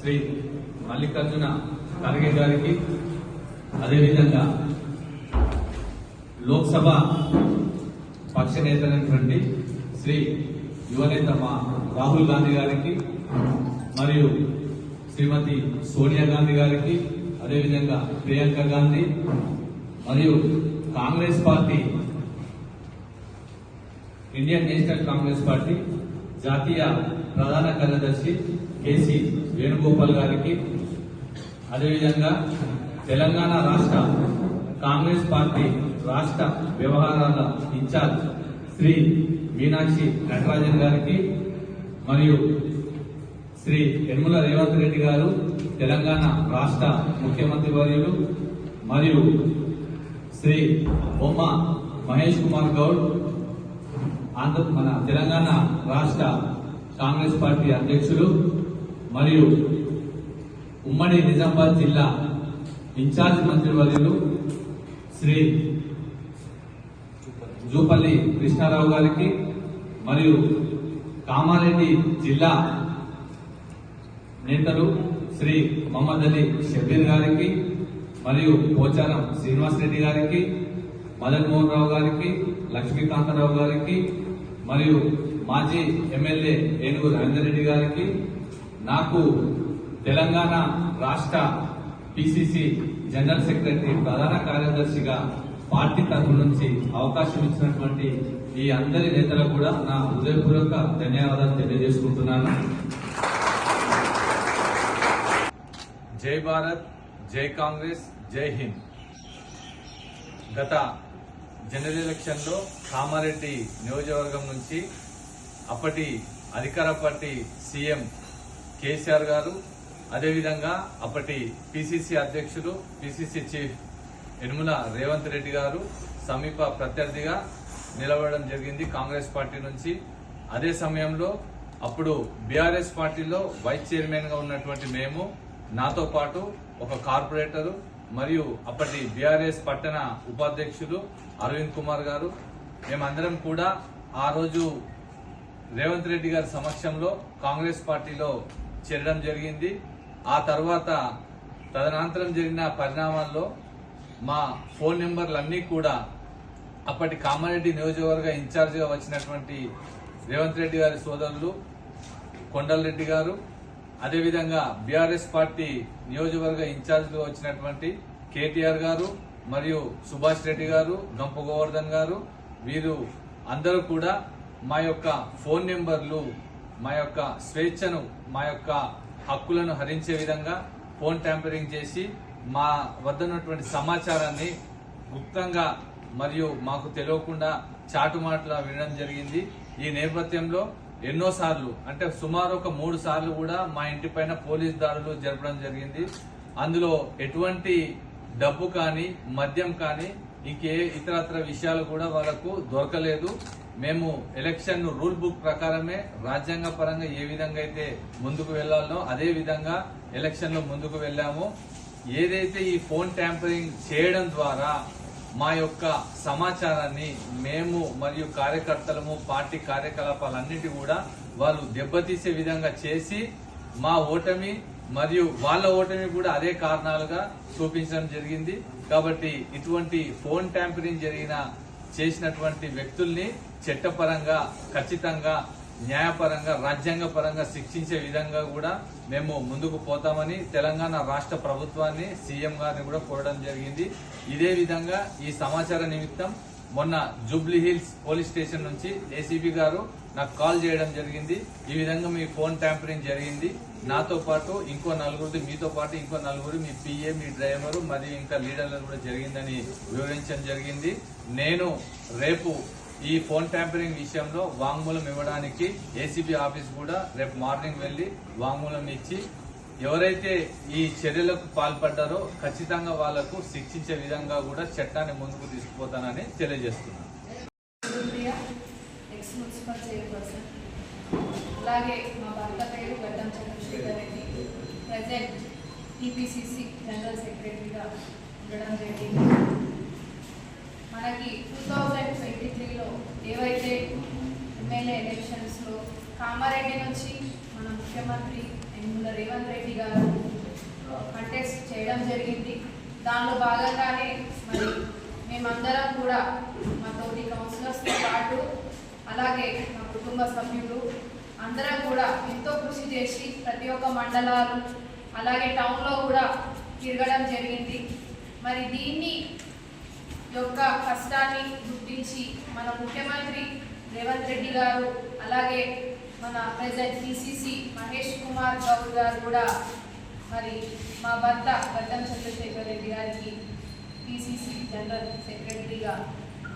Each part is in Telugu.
శ్రీ మల్లికార్జున ఖర్గే గారికి అదేవిధంగా లోక్సభ పక్ష నేతలైనటువంటి శ్రీ యువనేత మా రాహుల్ గాంధీ గారికి మరియు శ్రీమతి సోనియా గాంధీ గారికి అదేవిధంగా ప్రియాంక గాంధీ మరియు Congress party Indian National Congress party జాతీయ ప్రధాన కార్యదర్శి కేసీ వేణుగోపాల్ గారికి. అదేవిధంగా తెలంగాణ రాష్ట్ర కాంగ్రెస్ పార్టీ రాష్ట్ర వ్యవహారాల ఇన్ఛార్జ్ శ్రీ మీనాక్షి నటరాజన్ గారికి మరియు శ్రీ యనుమల రేవంత్ రెడ్డి గారు తెలంగాణ రాష్ట్ర ముఖ్యమంత్రి వర్యులు మరియు శ్రీ బొమ్మ మహేష్ కుమార్ గౌడ్ ఆంధ్ర మన తెలంగాణ రాష్ట్ర కాంగ్రెస్ పార్టీ అధ్యక్షులు మరియు ఉమ్మడి నిజామాబాద్ జిల్లా ఇన్ఛార్జ్ మంత్రివర్యులు శ్రీ జూపల్లి కృష్ణారావు గారికి మరియు కామారెడ్డి జిల్లా నేతలు శ్రీ మహమ్మద్ అలీ షబీర్ గారికి మరియు పోచారం శ్రీనివాస్ రెడ్డి గారికి మదన్ మోహన్ రావు గారికి లక్ష్మీకాంతరావు గారికి మరియు మాజీ ఎమ్మెల్యే ఏనుగు రవీందర్ రెడ్డి గారికి నాకు తెలంగాణ రాష్ట్ర పిసిసి జనరల్ సెక్రటరీ ప్రధాన కార్యదర్శిగా పార్టీ తరఫు నుంచి అవకాశం ఇచ్చినటువంటి ఈ అందరి నేతలకు కూడా నా హృదయపూర్వక ధన్యవాదాలు తెలియజేసుకుంటున్నాను. జై భారత్ జై కాంగ్రెస్ జై హింద్. గత జనరల్ ఎలక్షన్లో కామారెడ్డి నియోజకవర్గం నుంచి అప్పటి అధికార పార్టీ సీఎం కేసీఆర్ గారు అదేవిధంగా అప్పటి పిసిసి అధ్యక్షులు పిసిసి చీఫ్ యనుమల రేవంత్ రెడ్డి గారు సమీప ప్రత్యర్థిగా నిలబడడం జరిగింది కాంగ్రెస్ పార్టీ నుంచి. అదే సమయంలో అప్పుడు బీఆర్ఎస్ పార్టీలో వైస్ చైర్మన్గా ఉన్నటువంటి మేము నాతో పాటు ఒక కార్పొరేటరు మరియు అప్పటి బీఆర్ఎస్ పట్టణ ఉపాధ్యక్షులు అరవింద్ కుమార్ గారు. మేమందరం కూడా ఆ రోజు రేవంత్ రెడ్డి గారి సమక్షంలో కాంగ్రెస్ పార్టీలో చేరడం జరిగింది. ఆ తర్వాత తదనంతరం జరిగిన పరిణామాల్లో మా ఫోన్ నెంబర్లన్నీ కూడా అప్పటి కామారెడ్డి నియోజకవర్గ ఇన్ఛార్జిగా వచ్చినటువంటి రేవంత్ రెడ్డి గారి సోదరులు కొండలరెడ్డి గారు అదేవిధంగా బీఆర్ఎస్ పార్టీ నియోజకవర్గ ఇన్ఛార్జిగా వచ్చినటువంటి కేటీఆర్ గారు మరియు సుభాష్ రెడ్డి గారు గంప గోవర్ధన్ గారు వీరు అందరూ కూడా మా యొక్క ఫోన్ నెంబర్లు మా యొక్క స్వేచ్ఛను మా యొక్క హక్కులను హరించే విధంగా ఫోన్ ట్యాంపరింగ్ చేసి మా వద్ద ఉన్నటువంటి సమాచారాన్ని గుప్తంగా మరియు మాకు తెలియకుండా చాటుమాటలా వినడం జరిగింది. ఈ నేపథ్యంలో ఎన్నోసార్లు అంటే సుమారు ఒక మూడు సార్లు కూడా మా ఇంటి పైన పోలీస్ దాడులు జరపడం జరిగింది. అందులో ఎటువంటి డబ్బు కానీ మద్యం కానీ ఇంకే ఇతరత్ర విషయాలు కూడా వాళ్ళకు దొరకలేదు. మేము ఎలక్షన్ రూల్ బుక్ ప్రకారమే రాజ్యాంగ పరంగా ఏ విధంగా అయితే ముందుకు వెళ్ళాలనో అదే విధంగా ఎలక్షన్లో ముందుకు వెళ్ళాము. ఏదైతే ఈ ఫోన్ ట్యాంపరింగ్ చేయడం ద్వారా మా యొక్క సమాచారాన్ని మేము మరియు కార్యకర్తలము పార్టీ కార్యకలాపాలన్నిటి కూడా వాళ్ళు దెబ్బతీసే విధంగా చేసి మా ఓటమి మరియు వాళ్ళ ఓటమి కూడా అదే కారణాలుగా చూపించడం జరిగింది. కాబట్టి ఇటువంటి ఫోన్ ట్యాంపరింగ్ జరిగిన చేసినటువంటి వ్యక్తుల్ని చట్టపరంగా ఖచ్చితంగా న్యాయపరంగా రాజ్యాంగ పరంగా శిక్షించే విధంగా కూడా మేము ముందుకు పోతామని తెలంగాణ రాష్ట్ర ప్రభుత్వాన్ని సీఎం గారిని కూడా కోరడం జరిగింది. ఇదే విధంగా ఈ సమాచార నిమిత్తం మొన్న జూబ్లీ హిల్స్ పోలీస్ స్టేషన్ నుంచి ఏసీబీ గారు నాకు కాల్ చేయడం జరిగింది. ఈ విధంగా మీ ఫోన్ ట్యాంపరింగ్ జరిగింది. నాతో పాటు ఇంకో నలుగురిది మీతో పాటు ఇంకో నలుగురు మీ పిఏ మీ డ్రైవరు మరియు ఇంకా లీడర్లు కూడా జరిగిందని వివరించడం జరిగింది. నేను రేపు ఈ ఫోన్ ట్యాంపరింగ్ విషయంలో వాంగ్మూలం ఇవ్వడానికి ఏసీబీ ఆఫీస్ కూడా రేపు మార్నింగ్ వెళ్ళి వాంగ్మూలం ఇచ్చి ఎవరైతే ఈ చర్యలకు పాల్పడ్డారో ఖచ్చితంగా వాళ్ళకు శిక్షించే విధంగా కూడా చట్టాన్ని ముందుకు తీసుకుపోతానని తెలియజేస్తున్నాను. అలాగే మా భర్త పేరు Gaddam Chandrashekar Reddy. Present TPCC general సెక్రటరీగా ఉండడం జరిగింది. మనకి టూ థౌజండ్ ట్వంటీ త్రీలో ఏవైతే ఎమ్మెల్యే ఎలక్షన్స్లో కామారెడ్డి నుంచి మన ముఖ్యమంత్రి నిన్న రేవంత్ రెడ్డి గారు కంటెస్ట్ చేయడం జరిగింది. దానిలో భాగంగానే మరి మేమందరం కూడా మా తోటి కౌన్సిలర్స్తో పాటు అలాగే మా కుటుంబ సభ్యులు అందరం కూడా ఎంతో కృషి చేసి ప్రతి ఒక్క మండలాలు అలాగే టౌన్లో కూడా తిరగడం జరిగింది. మరి దీన్ని యొక్క కష్టాన్ని గుర్తించి మన ముఖ్యమంత్రి రేవంత్ రెడ్డి గారు అలాగే మన ప్రెసిడెంట్ పిసిసి మహేష్ కుమార్ గౌడ్ గారు కూడా మరి మా భర్త గడ్డం చంద్రశేఖర్ రెడ్డి గారికి పిసిసి జనరల్ సెక్రటరీగా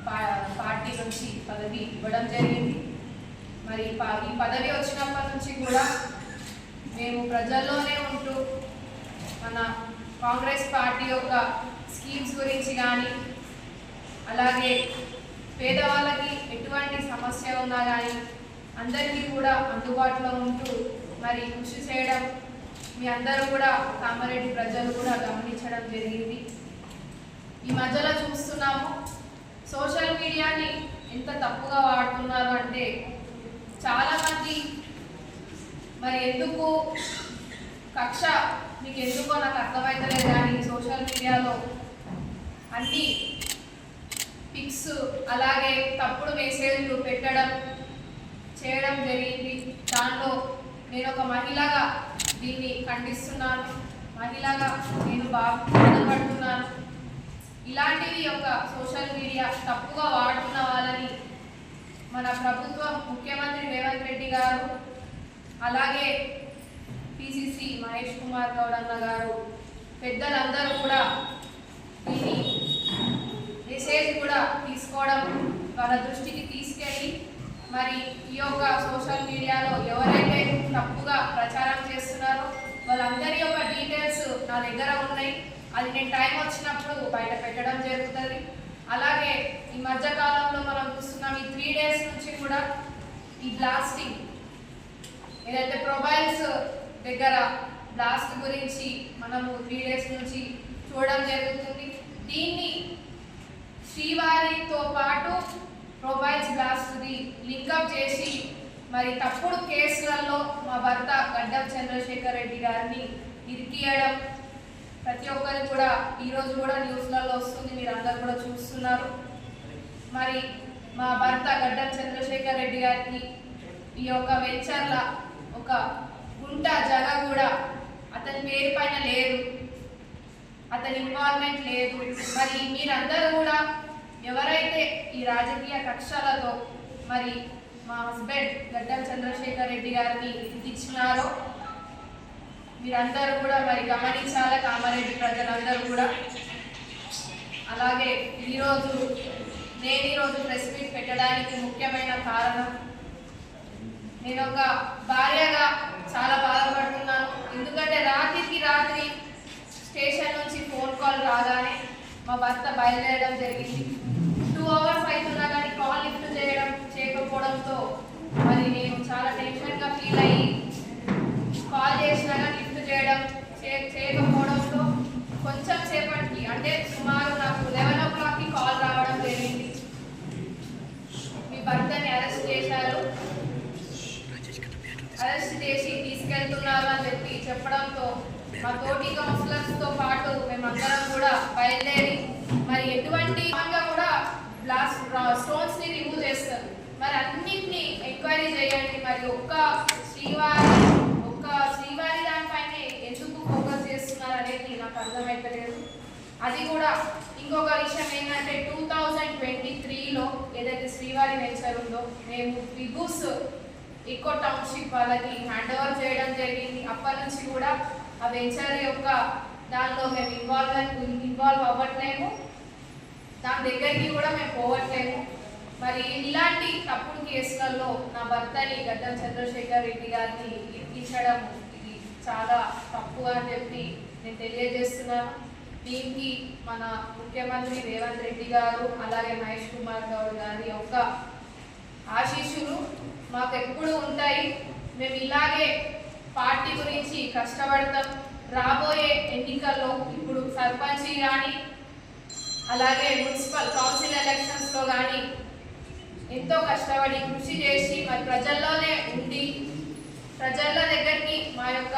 పా పార్టీ నుంచి పదవి ఇవ్వడం జరిగింది. మరి ఈ పదవి వచ్చినప్పటి నుంచి కూడా మేము ప్రజల్లోనే ఉంటూ మన కాంగ్రెస్ పార్టీ యొక్క స్కీమ్స్ గురించి కానీ అలాగే పేదవాళ్ళకి ఎటువంటి సమస్య ఉన్నా కానీ అందరికీ కూడా అందుబాటులో ఉంటూ మరి కృషి చేయడం మీ అందరూ కూడా కామారెడ్డి ప్రజలు కూడా గమనించడం జరిగింది. ఈ మధ్యలో చూస్తున్నాము సోషల్ మీడియాని ఎంత తప్పుగా వాడుతున్నారు అంటే చాలామంది మరి ఎందుకు కక్ష మీకు ఎందుకో నాకు అర్థమవుతలేదు కానీ సోషల్ మీడియాలో అన్ని పిక్స్ అలాగే తప్పుడు మెసేజ్లు పెట్టడం చేయడం జరిగింది. దానిలో నేను ఒక మహిళగా దీన్ని ఖండిస్తున్నాను. మహిళగా నేను బాగా బాధపడుతున్నాను. ఇలాంటివి యొక్క సోషల్ మీడియా తప్పుగా వాడుతున్న వాళ్ళని మన ప్రభుత్వం ముఖ్యమంత్రి రేవంత్ రెడ్డి గారు అలాగే పిసిసి మహేష్ కుమార్ గౌడ్ అన్న గారు పెద్దలందరూ కూడా దీన్ని మెసేజ్ కూడా తీసుకోవడం వాళ్ళ దృష్టికి తీసుకెళ్ళి మరి ఈ యొక్క సోషల్ మీడియాలో ఎవరైతే తప్పుగా ప్రచారం చేస్తున్నారో వాళ్ళందరి యొక్క డీటెయిల్స్ నా దగ్గర ఉన్నాయి. అది నేను టైం వచ్చినప్పుడు బయట పెట్టడం జరుగుతుంది. అలాగే ఈ మధ్య కాలంలో మనం చూస్తున్నాం ఈ త్రీ డేస్ నుంచి కూడా ఈ బ్లాస్టింగ్ ఏదైతే ప్రొబైల్స్ దగ్గర బ్లాస్ట్ గురించి మనము త్రీ డేస్ నుంచి చూడడం జరుగుతుంది. దీన్ని శ్రీవారితో పాటు ప్రొబైల్స్ బ్లాస్ట్ది లింకప్ చేసి మరి తప్పుడు కేసులలో మా భర్త గడ్డం చంద్రశేఖర్ రెడ్డి గారిని ఇరికియడం ప్రతి ఒక్కరు కూడా ఈరోజు కూడా న్యూస్లలో వస్తుంది మీరు అందరు కూడా చూస్తున్నారు. మరి మా భర్త గడ్డం చంద్రశేఖర్ రెడ్డి గారికి ఈ యొక్క వెంచర్ల ఒక గుంట జగ కూడా అతని పేరు పైన లేదు అతని ఇన్వాల్వ్మెంట్ లేదు. మరి మీరందరూ కూడా ఎవరైతే ఈ రాజకీయ కక్షలతో మరి మా హస్బెండ్ గడ్డం చంద్రశేఖర్ రెడ్డి గారిని ఇచ్చినారో మీరందరూ కూడా మరి గమనించాలి కామారెడ్డి ప్రజలందరూ కూడా. అలాగే ఈరోజు నేను ఈరోజు ప్రెస్ మీట్ పెట్టడానికి ముఖ్యమైన కారణం నేను ఒక భార్యగా చాలా బాధపడుతున్నాను. ఎందుకంటే రాత్రికి రాత్రి స్టేషన్ నుంచి ఫోన్ కాల్ రాగానే మా భర్త బయలుదేరడం జరిగింది. అవర్స్ అవుతున్నా కానీ కాల్ లిఫ్ట్ చేయడం చేయకపోవడంతో మరి నేను చాలా టెన్షన్గా ఫీల్ అయ్యి కాల్ చేసినా కానీ లిఫ్ట్ చేయడం చేయకపోవడం చేయకపోవడంతో కొంచెం సేపటికి అంటే సుమారు నాకు లెవెన్ ఓ క్లాక్కి కాల్ రావడం జరిగింది మీ భర్తని అరెస్ట్ చేశారు అరెస్ట్ చేసి తీసుకెళ్తున్నారు అని చెప్పి చెప్పడంతో మా తోటి కౌన్సిలర్స్తో పాటు మేమందరం కూడా బయలుదేరి మరి ఎటువంటి విధంగా కూడా బ్లాస్ట్ స్టోన్స్ని రిమూవ్ చేస్తారు మరి అన్నిటిని ఎంక్వైరీ చేయండి మరి ఒక్క శ్రీవారి ఒక్క శ్రీవారి దానిపైన ఎందుకు ఫోకస్ చేస్తున్నారు అనేది నాకు అర్థమవుతలేదు అది కూడా ఇంకొక విషయం ఏంటంటే టూ థౌజండ్ ట్వంటీ త్రీలో ఏదైతే శ్రీవారి వెంచర్ ఉందో మేము విభూస్ ఇకో టౌన్షిప్ వాళ్ళకి హ్యాండ్ ఓవర్ చేయడం జరిగింది. అప్పటి నుంచి కూడా ఆ వెంచర్ యొక్క దానిలో మేము ఇన్వాల్వ్ ఇన్వాల్వ్ అవ్వట్లేము. దాని దగ్గరికి కూడా మేము పోవట్లేము. మరి ఇలాంటి తప్పుడు కేసులలో నా భర్తని గద్దం చంద్రశేఖర్ రెడ్డి గారిని ఇరికించడం ఇది చాలా తప్పు అని చెప్పి నేను తెలియజేస్తున్నాను. దీనికి మన ముఖ్యమంత్రి రేవంత్ రెడ్డి గారు అలాగే మహేష్ కుమార్ గౌడ్ గారి యొక్క ఆశీస్సులు మాకు ఎప్పుడు ఉంటాయి. మేము ఇలాగే పార్టీ గురించి కష్టపడతాం. రాబోయే ఎన్నికల్లో ఇప్పుడు సర్పంచ్ కానీ అలాగే మున్సిపల్ కౌన్సిల్ ఎలక్షన్స్లో కానీ ఎంతో కష్టపడి కృషి చేసి మరి ప్రజల్లోనే ఉండి ప్రజల దగ్గరికి మా యొక్క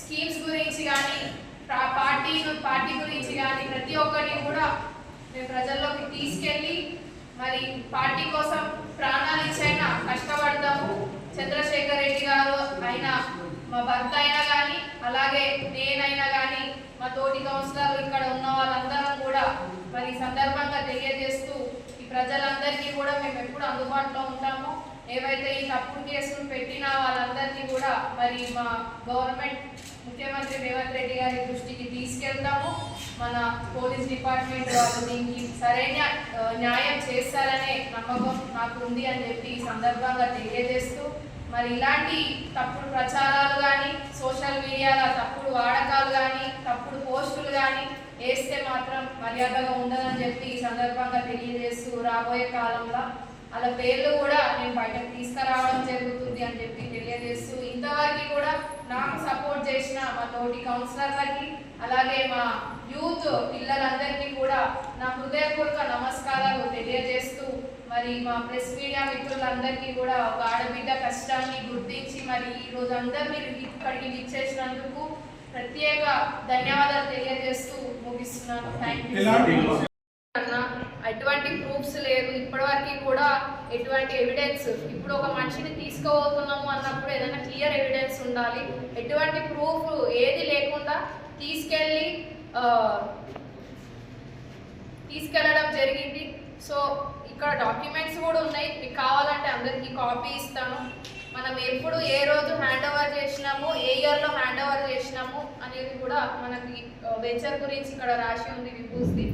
స్కీమ్స్ గురించి కానీ పార్టీ పార్టీ గురించి కానీ ప్రతి ఒక్కరిని కూడా మేము ప్రజల్లోకి తీసుకెళ్ళి మరి పార్టీ కోసం ప్రాణాలు ఇచ్చైనా కష్టపడతాము. చంద్రశేఖర్ రెడ్డి గారు అయినా మా భర్త అయినా కానీ అలాగే నేనైనా కానీ మా తోటి కౌన్సిలర్లు ఇక్కడ ఉన్న వాళ్ళందరం కూడా మరి సందర్భంగా తెలియజేస్తూ ప్రజలందరికీ కూడా మేము ఎప్పుడు అందుబాటులో ఉంటాము ఏవైతే ఈ తప్పుడు కేసులు పెట్టినా వాళ్ళందరినీ కూడా మరి మా గవర్నమెంట్ ముఖ్యమంత్రి రేవంత్ రెడ్డి గారి దృష్టికి తీసుకెళ్తాము. మన పోలీస్ డిపార్ట్మెంట్ వాళ్ళు దీనికి సరైన న్యాయం చేస్తారనే నమ్మకం నాకు ఉంది అని చెప్పి ఈ సందర్భంగా తెలియజేస్తూ మరి ఇలాంటి తప్పుడు ప్రచారాలు కానీ సోషల్ మీడియాలో తప్పుడు వాడకాలు కానీ తప్పుడు పోస్టులు కానీ వేస్తే మాత్రం మర్యాదగా ఉండదని చెప్పి ఈ సందర్భంగా తెలియజేస్తూ రాబోయే కాలంలో వాళ్ళ పేర్లు కూడా నేను బయటకు తీసుకురావడం జరుగుతుంది అని చెప్పి తెలియజేస్తూ ఇంతవరకు కూడా నాకు సపోర్ట్ చేసిన మా తోటి కౌన్సిలర్లకి అలాగే మా యూత్ పిల్లలందరికీ కూడా నా హృదయపూర్వక నమస్కారాలు తెలియజేస్తూ మరి మా ప్రెస్ మీడియా మిత్రులందరికీ కూడా ఒక ఆడబిడ్డ కష్టాన్ని గుర్తించి మరి ఈ అందరు మీరు ఇక్కడికి ఇచ్చేసినందుకు ప్రత్యేక ధన్యవాదాలు తెలియజేస్తూ ముగిస్తున్నాను. థ్యాంక్ ఎటువంటి ప్రూఫ్స్ లేదు ఇప్పటివరకు కూడా ఎటువంటి ఎవిడెన్స్ ఇప్పుడు ఒక మనిషిని తీసుకోబోతున్నాము అన్నప్పుడు ఏదైనా క్లియర్ ఎవిడెన్స్ ఉండాలి. ఎటువంటి ప్రూఫ్ ఏది లేకుండా తీసుకెళ్ళి తీసుకెళ్ళడం జరిగింది. సో ఇక్కడ డాక్యుమెంట్స్ కూడా ఉన్నాయి. మీకు కావాలంటే అందరికీ కాపీ ఇస్తాను. మనం ఎప్పుడు ఏ రోజు హ్యాండ్ ఓవర్ చేసినాము ఏ ఇయర్లో హ్యాండ్ ఓవర్ చేసినాము అనేది కూడా మనకి వెంచర్ గురించి ఇక్కడ రాసి ఉంది విభూస్ది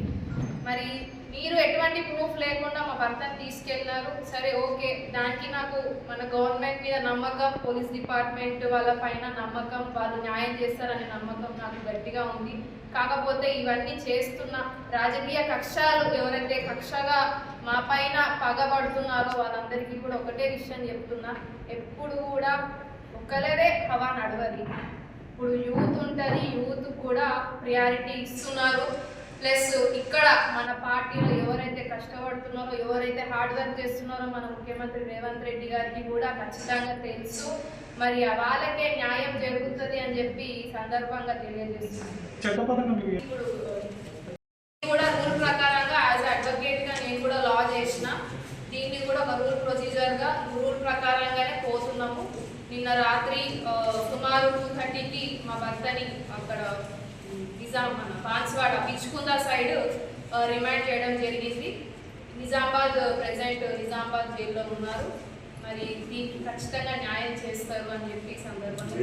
మరి మీరు ఎటువంటి ప్రూఫ్ లేకుండా మా భర్తను తీసుకెళ్ళారు? సరే ఓకే. దానికి నాకు మన గవర్నమెంట్ మీద నమ్మకం పోలీస్ డిపార్ట్మెంట్ వాళ్ళ పైన నమ్మకం వాళ్ళు న్యాయం చేస్తారనే నమ్మకం నాకు గట్టిగా ఉంది. కాకపోతే ఇవన్నీ చేస్తున్న రాజకీయ కక్షాలు ఎవరైతే కక్షగా మా పైన పగబడుతున్నారో వాళ్ళందరికీ కూడా ఒకటే విషయం చెప్తున్నా. ఎప్పుడు కూడా ఒకలరే హవా నడవది ఇప్పుడు యూత్ ఉంటుంది యూత్ కూడా ప్రియారిటీ ఇస్తున్నారు. ప్లస్ ఇక్కడ మన పార్టీలో ఎవరైతే కష్టపడుతున్నారో ఎవరైతే హార్డ్ వర్క్ చేస్తున్నారో మన ముఖ్యమంత్రి రేవంత్ రెడ్డి గారికి కూడా ఖచ్చితంగా తెలుసు. మరి వాళ్ళకే న్యాయం జరుగుతుంది అని చెప్పి ఈ సందర్భంగా తెలియజేస్తున్నాను. మీకు ఇప్పుడు కూడా రూల్ ప్రకారంగా యాజ్ అడ్వకేట్గా నేను కూడా లా చేసిన దీన్ని కూడా ఒక రూల్ ప్రొసీజర్గా రూల్ ప్రకారంగానే పోతున్నాము. నిన్న రాత్రి సుమారు టూ థర్టీకి మా భర్తని అక్కడ నిజాం మన బాన్స్వాడ పిచ్చుకుందా సైడ్ రిమైండ్ చేయడం జరిగింది. నిజామాబాద్ ప్రెసెంట్ నిజామాబాద్ జైల్లో ఉన్నారు. మరి దీనికి ఖచ్చితంగా న్యాయం చేస్తారు అని చెప్పి సందర్భంగా.